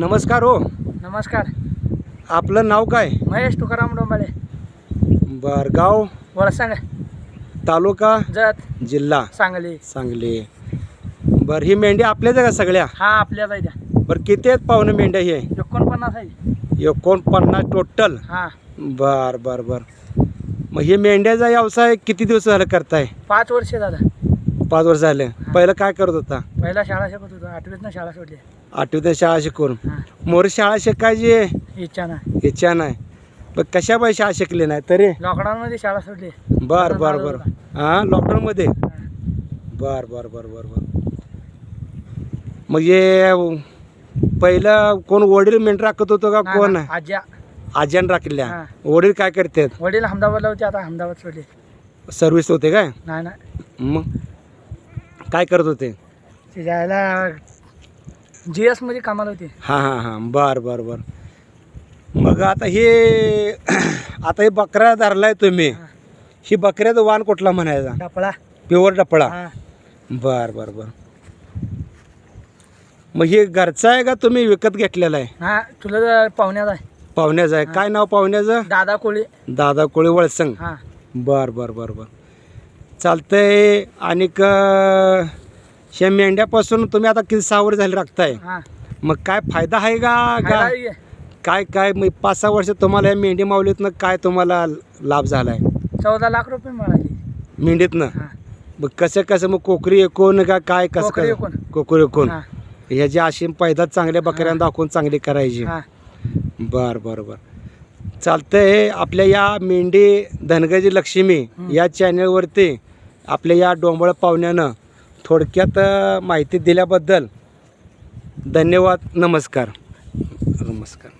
नमस्कार हो. नमस्कार. आपलं नाव काय? महेश तुकाराम डोंबाळे. बर गाव? वळसांग. तालुका? जत. जिल्हा? सांगली. सांगली. बर ही मेंढी आपल्याच आहे का सगळ्या? हा आपल्याला द्या बर किती आहेत पाहुणे मेंढ्या हे? एकोणपन्नास आहे. एकोणपन्नास टोटल हा. बर बर बर. मग हे मेंढ्याचा व्यवसाय किती दिवस झालं करताय? पाच वर्ष झालं. पाच वर्ष झाले. पहिलं काय करत होता? पहिला शाळा शिकत होतो. आठवीतनं शाळा सोडली. आठवीत शाळा शिकून. मोर शाळा शिकायची? इच्छा नाही. इच्छा नाही. पण कशा पाहिजे शाळा शिकली नाही? तरी? लॉकडाऊनमध्ये शाळा सोडली. बर बर बर. हां? लॉकडाऊनमध्ये हा. बर बर बर बर बर. मग हे पहिलं कोण वडील मेंढ राखत होतं का कोण? आज्या. आज्यान राखल्या. हा. वडील काय करतात? वडील अहमदाबादला होते आता अहमदाबाद सोडले. सर्व्हिस होते काय? नाही नाही. मग? काय करत होते? ते जायला जी एसमध्ये कामाला होते. हां हां हां. बर बर बर. मग आता हे आता हे बकरा धरलाय तुम्ही. हा. बकऱ्याचं वाण कुठला म्हणायचा? डपळा. प्युअर डपळा. हा. बर बर बर. मग हे घरचा आहे का तुम्ही विकत घेतलेला आहे? हा तुला पाहुण्यात आहे. पाहुण्याचं आहे. काय नाव पाहुण्याचं? दादा कोळी. दादा कोळी वळसंग. हा. बर बर बर बर. चालतंय. आणि मेंढ्यापासून तुम्ही आता किती सहा वर्ष झाले राखताय. हा. मग काय फायदा आहे का? का खायला ये. काय काय मग पाच सहा वर्ष तुम्हाला या मेंढी माऊलीतनं काय तुम्हाला लाभ झालाय? चौदा लाख रुपये मिळाली. मेंढीतनं? हा. मग कसं कसं मग कोकरी एकूण का काय कसं कोकरी कसं? एकूण. कोकरी एकूण. हा. ह्याची अशी पैदा चांगल्या बकऱ्यांना दाखवून चांगली करायची. हा. बर बर बर. चालतंय आपल्या या मेंढी धनगजी लक्ष्मी या चॅनलवरती आपल्या या डोंबळ पाहुण्यानं थोडक्यात माहिती दिल्याबद्दल धन्यवाद नमस्कार. नमस्कार.